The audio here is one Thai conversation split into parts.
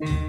Mm-hmm.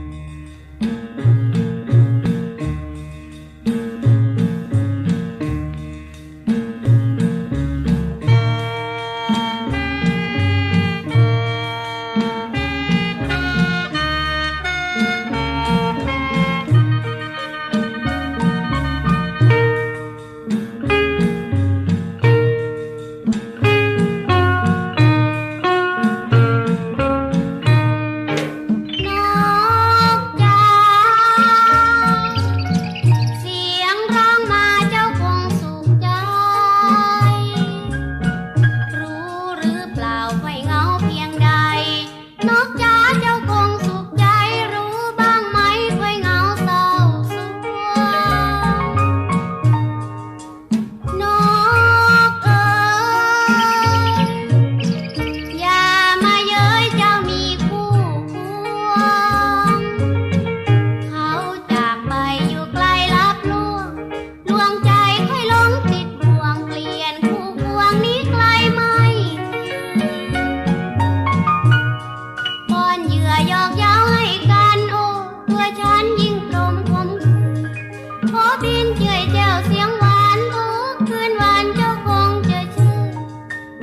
ปิ้นเฉยเจ้าเสียงหวานทุกคืนวันเจ้าคงจะชื่น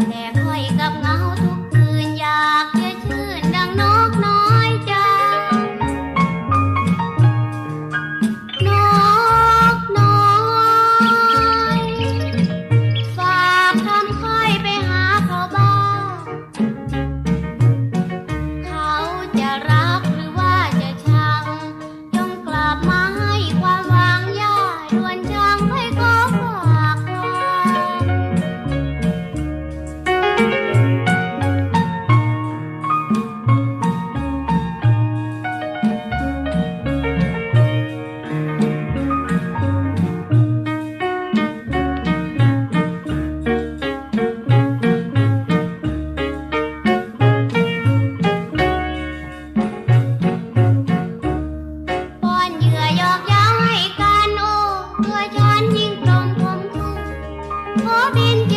แต่คอยกับเงาทุกคืนอยากจะชื่นดังนกน้อยใจนกน้อยฝากคำค่อยไปหาเขาบ้างเขาจะรัก Robin